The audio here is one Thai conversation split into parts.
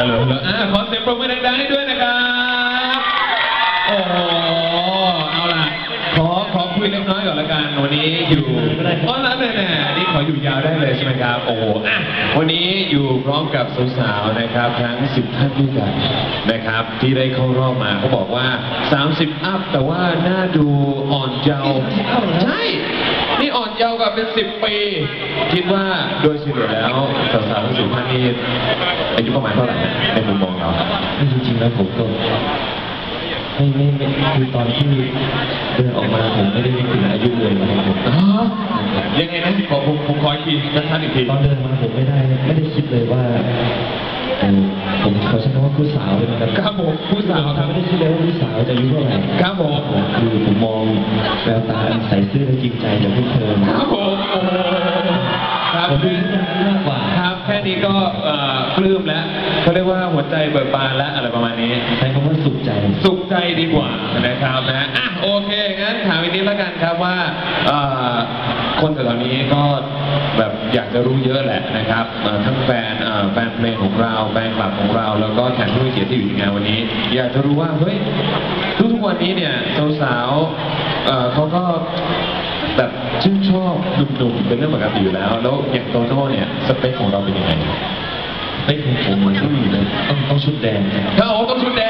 ฮัลโหลฮัลโหลอะขอเสียงปรบมือดังๆให้ด้วยนะครับ โอ้โห เอาล่ะ ขอขอคุยเล็กน้อยก่อนละกันวันนี้อยู่อ๋อแล้วแน่ๆนี่ขออยู่ยาวได้เลยใช่ไหมครับ โอ้โหอะวันนี้อยู่พร้อมกับสาวๆนะครับทั้ง 10 ท่านด้วยกันนะครับที่ได้เข้ารอบมาเขาบอกว่า 30 อัพแต่ว่าหน้าดูอ่อนเยาว์ใช่ นี่อ่อนเยาว์กว่าเป็น10ปี คิดว่าโดยเฉลี่ยแล้วสาวๆทั้งสิบท่านนี่อายุประมาณเท่าไหร่นะในมุมมองเราจริงๆแล้วผมก็ไม่ไม่ไม่คือตอนที่เดินออกมาผมไม่ได้นึกถึงอายุเลยนะครับผมอ๋อยังไงนะขอผมผมขออีกทีชัดๆอีกทีตอนเดินมาผมไม่ได้ไม่ได้คิดเลยว่าเออ ผมขอใช้คำว่าผู้สาวเลยนะครับครับผมผู้สาวครับไม่ได้คิดเลยว่าผู้สาวจะอายุเท่าไหร่ครับผมผมคือผมมองแววตาอันใสซื่อและจริงใจจากพวกเธอครับผมโอ้โหครับผมดูที่ตรงนี้มากกว่าครับแค่นี้ก็เอ่อปลื้มแล้วเขาเรียกว่าหัวใจเบิกบานแล้วอะไรประมาณนี้ใช้คำว่าสุขใจสุขใจดีกว่านะครับนะอะโอเคงั้นถามอีกนิดแล้วกันครับว่าเอ่อคนแถวๆนี้ก็แบบ อยากจะรู้เยอะแหละนะครับทั้งแฟนแฟนเพลงของเราแฟนคลับของเรา แล้วก็แขกผู้มีเกียรติที่อยู่ในงานวันนี้ อยากจะรู้ว่าเฮ้ยทุกๆวันนี้เนี่ยสาวๆเอ่อเขาก็แบบชื่นชอบหนุ่มๆเป็นเรื่องปกติอยู่แล้ว แล้วอย่างโตโน่เนี่ยสเปคของเราเป็นยังไงเฮ้ยผมผมมันต้องต้องต้องชุดแดงครับโอ้ต้องชุดแดง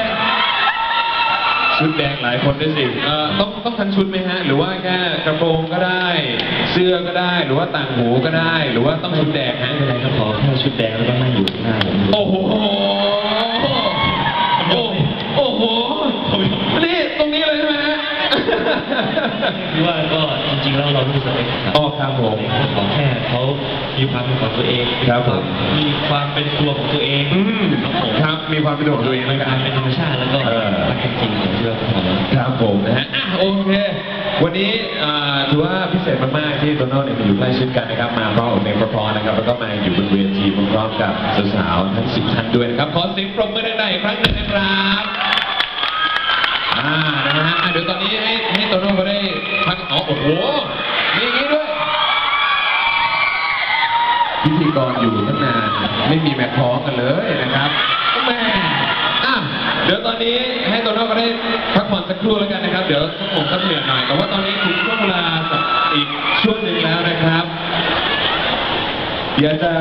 ชุดแดงหลายคนด้วยสิเอ่อต้องต้องทั้งชุดไหมฮะ หรือว่าแค่กระโปรงก็ได้ เสื้อก็ได้ หรือว่าต่างหูก็ได้ หรือว่าต้องชุดแดงฮะไม่เป็นไรครับขอแค่ชุดแดงแล้วก็นั่งอยู่หน้าผมโอ้โห โอ้โอ้โห นี่ตรงนี้เลยใช่ไหมฮะ คือว่าก็จริงๆแล้วเรารู้สเปคอ๋อครับผมขอแค่เขามีความเป็นของตัวเองครับผม มีความเป็นตัวของตัวเองอืมครับผมครับมีความเป็นตัวของตัวเองมีแล้วคกัวานมเป็นธรรมชาติ ครับผมนะฮะอะโอเค วันนี้อ่าถือว่าพิเศษมาก ๆ ที่โตโน่เนี่ยมาอยู่ใกล้ชิดกันนะครับ มาพร้อมกับเพลงเพราะๆนะครับ แล้วก็มาอยู่บนเวทีพร้อมๆกับสาวๆทั้งสิบท่านด้วยนะครับ ขอเสียงปรบมือดังๆอีกครั้งหนึ่งนะครับอ่านะฮะอะเดี๋ยวตอนนี้ให้ให้โตโน่เขาได้พักอ๋อโอ้โหมีอย่างนี้ด้วยพิธีกรอยู่ตั้งนานไม่มีแมทท้องกันเลยนะครับแม่ เดี๋ยวตอนนี้ให้โตโน่ก็ได้พักผ่อนสักครู่แล้วกันนะครับ เดี๋ยวสักผมสักเหนื่อยหน่อย แต่ว่าตอนนี้ถึงช่วงเวลาอีกช่วงหนึ่งแล้วนะครับ เดี๋ยวจะ